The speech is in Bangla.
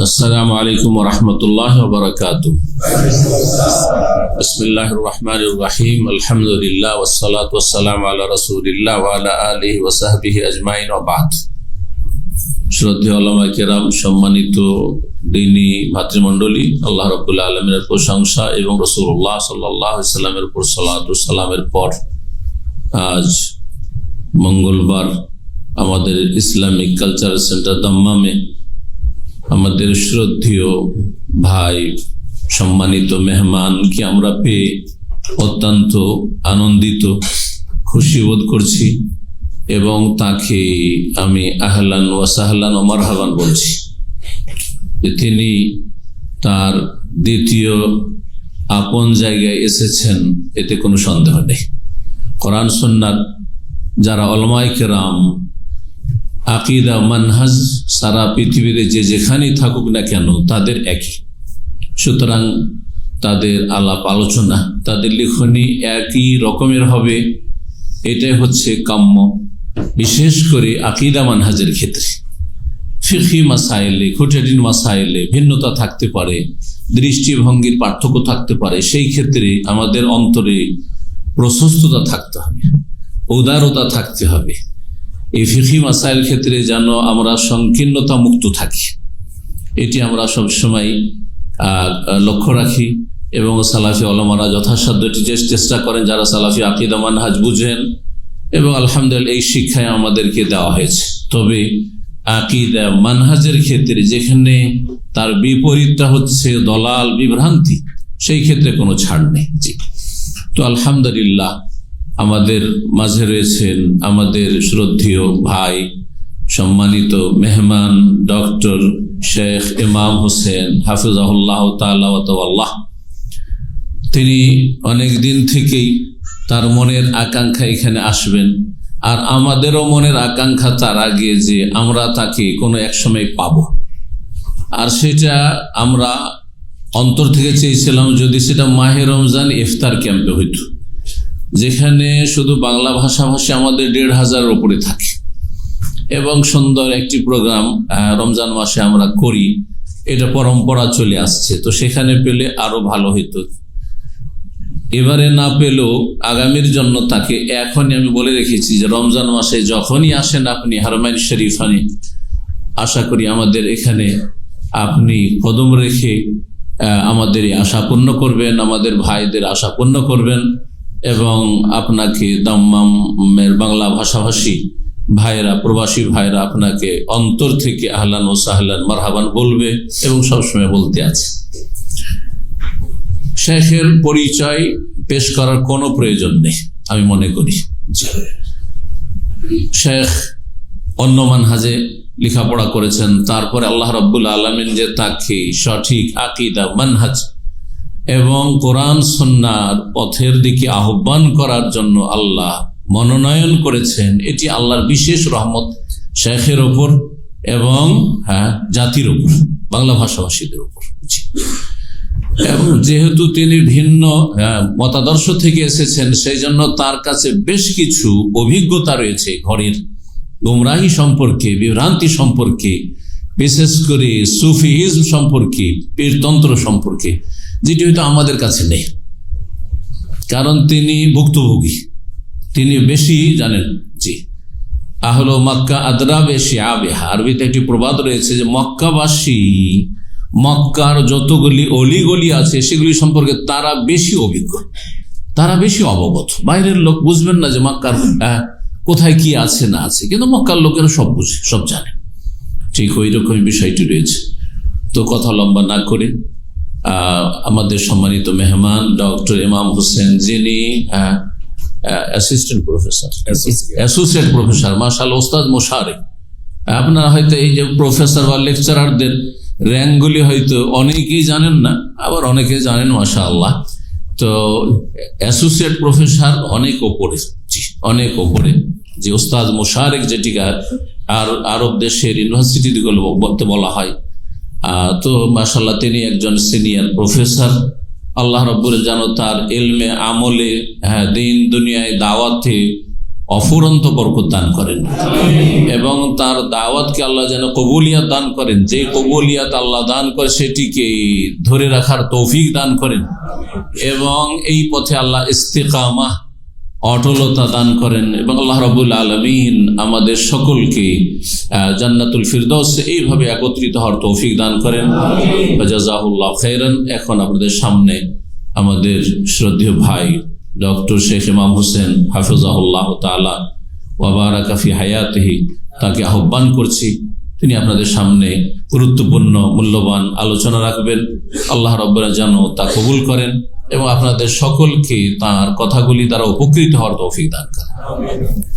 السلام عليكم ورحمة الله وبركاته بسم الله الرحمن الرحيم الحمد لله والصلاة والسلام على رسول الله وعلى آله وصحبه أجمعين وبعد শ্রদ্ধেয় আল্লামা কেরাম সম্মানিত দিনী ভাতৃমণ্ডলী আল্লাহ রবুল্লা আলমের প্রশংসা এবং রসুল্লাহ সাল্লাহ সাল্লামের উপর সালামের পর আজ মঙ্গলবার আমাদের ইসলামিক কালচারাল সেন্টার দম্মামে আমাদের শ্রদ্ধীয় ভাই, সম্মানিত মেহমানকে আমরা পেয়ে অত্যন্ত আনন্দিত, খুশি বোধ করছি এবং তাকে আমি আহলান ও সাহলান ও মারহাবান বলছি। তিনি তার দ্বিতীয় আপন জায়গায় এসেছেন, এতে কোনো সন্দেহ নেই। কোরআন সন্ন্যার যারা অলমাই কেরাম আকিদা মানহাজ সারা পৃথিবীতে যে যেখানেই থাকুক না কেন, তাদের একই। সুতরাং তাদের আলাপ আলোচনা, তাদের লিখনি একই রকমের হবে। এটাই হচ্ছে কাম্য। বিশেষ করে আকিদা মানহাজের ক্ষেত্রে। ফিখি মাসাইলে খুঁটিন মাসাইলে ভিন্নতা থাকতে পারে, দৃষ্টিভঙ্গির পার্থক্য থাকতে পারে। সেই ক্ষেত্রে আমাদের অন্তরে প্রশস্ততা থাকতে হবে, উদারতা থাকতে হবে। এই ফিখি মাসাইল ক্ষেত্রে যেন আমরা সংকীর্ণতা মুক্ত থাকি। এটি আমরা সবসময় লক্ষ্য রাখি এবং সালাফি অলমারা যথাসাধ্য এটি চেষ্টা করেন, যারা সালাফি আকিদা মানহাজ বুঝেন এবং আলহামদুলিল্লাহ এই শিক্ষায় আমাদেরকে দেওয়া হয়েছে। তবে আকিদা মানহাজের ক্ষেত্রে যেখানে তার বিপরীতটা হচ্ছে দলাল বিভ্রান্তি, সেই ক্ষেত্রে কোনো ছাড় নেই। জি। তো আলহামদুলিল্লাহ আমাদের মাঝে রয়েছেন আমাদের শ্রদ্ধেয় ভাই, সম্মানিত মেহমান ডক্টর শেখ ইমাম হোসেন হাফিজাহুল্লাহ তাল্লাহ তিনি অনেক দিন থেকেই তার মনের আকাঙ্ক্ষা এখানে আসবেন। আর আমাদেরও মনের আকাঙ্ক্ষা তার আগে যে আমরা তাকে কোনো এক সময় পাব। আর সেটা আমরা অন্তর থেকে চেয়েছিলাম যদি সেটা মাহে রমজান ইফতার ক্যাম্পে হইত। যেখানে শুধু বাংলা ভাষাভাষী আমাদের দেড় হাজারের উপরে থাকে। এবং সুন্দর একটি প্রোগ্রাম রমজান মাসে আমরা করি। এটা পরম্পরা চলে আসছে। তো সেখানে পেলে আরও ভালো হইতো। এবারে না পেলেও আগামীর জন্য তাকে এখনই আমি বলে রেখেছি যে, রমজান মাসে যখনই আসেন আপনি, হারমাইন শরীফানি আশা করি আমাদের এখানে আপনি কদম রেখে আমাদের আশা পূর্ণ করবেন, আমাদের ভাইদের আশা পূর্ণ করবেন। এবং আপনাকে দাম্মামের বাংলা ভাষাভাষী ভাইরা প্রবাসী ভাইরা আপনাকে অন্তর থেকে আহলান ও সাহলান মারহাবান বলবে এবং সবসময় বলতে আছে। শেখের পরিচয় পেশ করার কোনো প্রয়োজন নেই, আমি মনে করি। শেখ অন্য মানহাজে লেখাপড়া করেছেন, তারপরে আল্লাহ রব্বুল আলমিন যে তাকে সঠিক আকিদা, মানহাজ এবং কোরআন সন্ন্যার পথের দিকে আহ্বান করার জন্য আল্লাহ মনোনয়ন করেছেন। এটি আল্লাহর বিশেষ রহমত শেখের ওপর এবং হ্যাঁ জাতির ওপর বাংলা ভাষাভাষীদের উপর। এবং যেহেতু তিনি ভিন্ন মতাদর্শ থেকে এসেছেন, সেই জন্য তার কাছে বেশ কিছু অভিজ্ঞতা রয়েছে ঘরের গুমরাহি সম্পর্কে, বিভ্রান্তি সম্পর্কে, বিশেষ করে সুফিহিজম সম্পর্কে, পীরতন্ত্র সম্পর্কে। যেটি হয়তো আমাদের কাছে নেই। কারণ তিনি ভুক্তভোগী। তিনি বেশি জানেন জি আহলো মক্কা আদরা বেশি আবেহা আরবিতে একটি প্রবাদ রয়েছে যে মক্কাবাসী মক্কার যতগুলি অলিগলি আছে, সেগুলি সম্পর্কে তারা বেশি অভিজ্ঞ। তারা বেশি অবগত। বাইরের লোক বুঝবেন না যে মক্কার কোথায় কি আছে, না আছে। কিন্তু মক্কার লোকেরা সব বুঝে, সব জানে। ঠিক ওই রকম বিষয়টি রয়েছে। তো কথা লম্বা না করে আমাদের সম্মানিত মেহমান ডক্টর ইমাম হোসেন যিনি অ্যাসিস্ট্যান্ট প্রফেসর অ্যাসোসিয়েট প্রফেসর মার্শাল ওস্তাদ মোশারেক। আপনারা হয়তো এই যে প্রফেসর বা লেকচারারদের র্যাঙ্কগুলি হয়তো অনেকেই জানেন না আবার অনেকে জানেন মাসা আল্লাহ তো অ্যাসোসিয়েট প্রফেসর অনেক ওপরে অনেক ওপরে। যে ওস্তাদ মোশারেক যেটিকার আর আরব দেশের ইউনিভার্সিটিগুলো বলতে বলা হয় তো মাসাল্লাহ তিনি একজন সিনিয়র প্রফেসর। আল্লাহ রব্বুর যেন তার এলমে আমলে হ্যাঁ দিন, দুনিয়ায় দাওয়াতে অফুরন্ত বরকত দান করেন। এবং তার দাওয়াতকে আল্লাহ যেন কবুলিয়াত দান করেন। যে কবুলিয়াত আল্লাহ দান করে, সেটিকে ধরে রাখার তৌফিক দান করেন। এবং এই পথে আল্লাহ ইস্তেকামা অটলতা দান করেন এবং আল্লাহ রবুল আলমিন আমাদের সকলকে জান্নাতুল ফিরদৌস এইভাবে একত্রিত হওয়ার তৌফিক দান করেন। জাজাহুল্লাহ খেরান এখন আপনাদের সামনে আমাদের শ্রদ্ধেয় ভাই ডক্টর শেখ ইমাম হোসেন হাফিজাহুল্লাহ তালা ওয়াবারা কাফি হায়াতহি তাকে আহ্বান করছি তিনি আপনাদের সামনে গুরুত্বপূর্ণ মূল্যবান আলোচনা রাখবেন। আল্লাহ রব্বরা যেন তা কবুল করেন। এবং আপনাদের সকলকে তার কথাগুলি দ্বারা উপকৃত হওয়ার তৌফিক দান করেন।